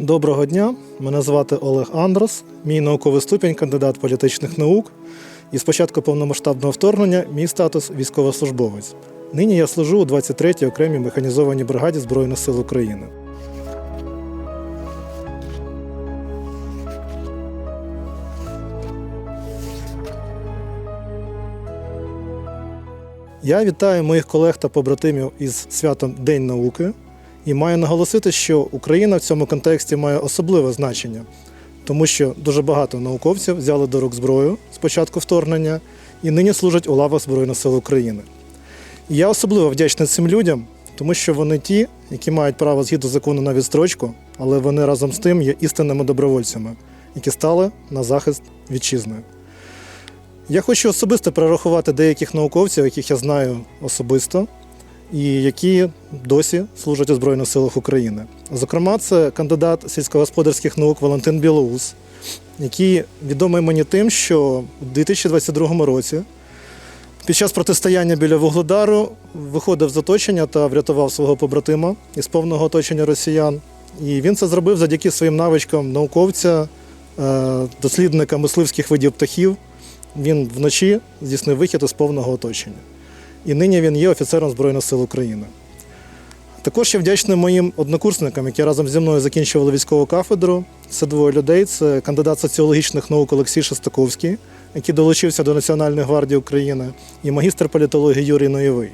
Доброго дня, мене звати Олег Андрос, мій науковий ступінь кандидат політичних наук. І з початку повномасштабного вторгнення мій статус військовослужбовець. Нині я служу у 23-й окремій механізованій бригаді Збройних сил України. Я вітаю моїх колег та побратимів із святом День науки і маю наголосити, що Україна в цьому контексті має особливе значення, тому що дуже багато науковців взяли до рук зброю з початку вторгнення і нині служать у лавах Збройних сил України. І я особливо вдячний цим людям, тому що вони ті, які мають право згідно закону на відстрочку, але вони разом з тим є істинними добровольцями, які стали на захист вітчизни. Я хочу особисто перерахувати деяких науковців, яких я знаю особисто, і які досі служать у Збройних силах України. Зокрема, це кандидат сільськогосподарських наук Валентин Білоус, який відомий мені тим, що у 2022 році під час протистояння біля Вугледару виходив з оточення та врятував свого побратима із повного оточення росіян. І він це зробив завдяки своїм навичкам науковця, е, дослідника мисливських видів птахів. Він вночі здійснив вихід із повного оточення. І нині він є офіцером Збройних сил України. Також я вдячний моїм однокурсникам, які разом зі мною закінчували військову кафедру. Це двоє людей. Це кандидат соціологічних наук Олексій Шестаковський, який долучився до Національної гвардії України, і магістр політології Юрій Ноєвий.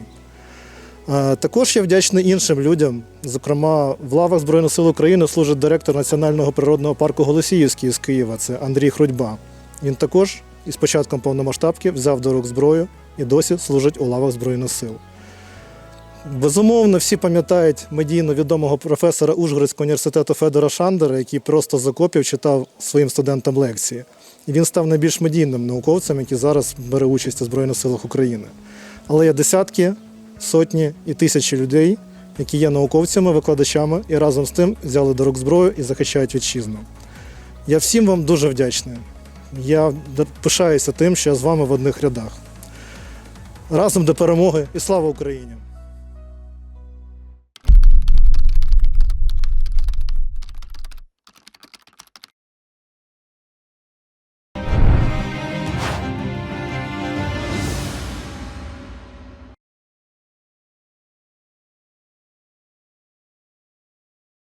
Також я вдячний іншим людям. Зокрема, в лавах Збройних сил України служить директор Національного природного парку Голосіївський з Києва, це Андрій Хрудьба. Він також із початком повномасштабки взяв до рук зброю і досі служить у лавах Збройних сил. Безумовно, всі пам'ятають медійно відомого професора Ужгородського університету Федора Шандера, який просто з окопів читав своїм студентам лекції. І він став найбільш медійним науковцем, який зараз бере участь у Збройних силах України. Але є десятки, сотні і тисячі людей, які є науковцями, викладачами і разом з тим взяли до рук зброю і захищають вітчизну. Я всім вам дуже вдячний. Я пишаюся тим, що я з вами в одних рядах. Разом до перемоги і слава Україні!